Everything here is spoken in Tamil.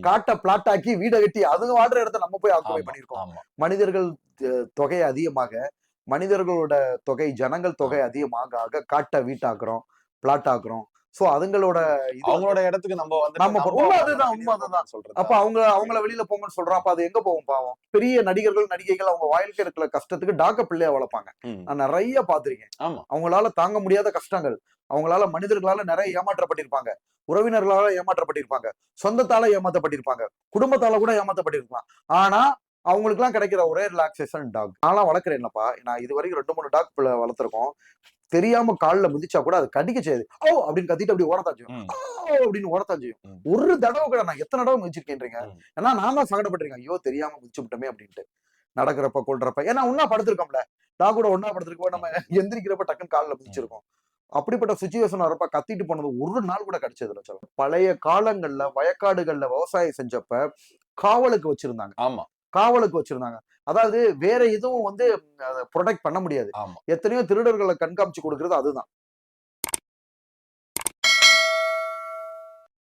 காட்டை பிளாட் ஆக்கி வீடை கட்டி அதுங்க வாடுற இடத்த நம்ம போய் ஆக்குபை பண்ணிருக்கோம் மனிதர்கள் தொகை அதிகமாக மனிதர்களோட தொகை ஜனங்கள் தொகை அதிகமாக ஆக காட்டை வீட்டாக்குறோம் பிளாட் ஆக்குறோம். சோ அதுங்களோட அவங்களோட இடத்துக்கு நம்ம வந்து நம்ம உண்மை அதுதான், உண்மை அதுதான். சொல்றது. அப்ப அவங்க அவங்கள வெளியில போங்கன்னு சொல்றோம் அப்ப அது எங்க போகும் பாவம்? பெரிய நடிகர்கள் நடிகைகள் அவங்க வாழ்க்கை இருக்கிற கஷ்டத்துக்கு டாக்க பிள்ளையா வளர்ப்பாங்க. நான் நிறைய பாத்திருக்கேன் ஆமா. அவங்களால தாங்க முடியாத கஷ்டங்கள். அவங்களால மனிதர்களால நிறைய ஏமாற்றப்பட்டிருப்பாங்க. உறவினர்களால ஏமாற்றப்பட்டிருப்பாங்க. சொந்தத்தால ஏமாற்றப்பட்டிருப்பாங்க குடும்பத்தால கூட ஏமாற்றப்பட்டிருக்கலாம் ஆனா அவங்களுக்கு எல்லாம் கிடைக்கிற ஒரே ரிலாக்ஸேஷன் டாக் நான்லாம் வளர்க்குறேன்லப்பா. நான் இது வரைக்கும் ரெண்டு மூணு டாக் வளர்த்துருக்கோம். தெரியாம கால்ல மிதிச்சா கூட அது கடிக்க செய்யுது. ஓ! அப்படின்னு கத்திட்டு அப்படி ஓடத்தான் செய்யும் அப்படின்னு ஓடத்தான் செய்யும். ஒரு தடவை கூட நான் எத்தனை தடவை மிதிச்சிருக்கேன்றீங்க. ஏன்னா நான் தான் சங்கடப்பட்டிருக்கேன். ஐயோ தெரியாம மிதிச்சு விட்டோமே அப்படின்ட்டு. நடக்கிறப்ப கொள்றப்ப ஏன்னா ஒன்னா படுத்திருக்கோம்ல. டாக் கூட ஒன்னா படுத்திருக்கோம் நம்ம எந்திரிக்கிறப்ப டக்குன்னு கால்ல மிதிச்சிருக்கோம் அப்படிப்பட்ட சுச்சுவேஷன் வரப்ப கத்திட்டு போனது ஒரு நாள் கூட கிடைச்சதுல சொல்ல பழைய காலங்கள்ல வயக்காடுகள்ல விவசாயம் செஞ்சப்ப காவலுக்கு வச்சிருந்தாங்க. ஆமா. காவலுக்கு வச்சிருந்தாங்க. அதாவது வேற எதுவும் வந்து ப்ரொடெக்ட் பண்ண முடியாது. ஆமா. எத்தனையோ திருடர்களை கண்காமிச்சு கொடுக்கறது அதுதான்.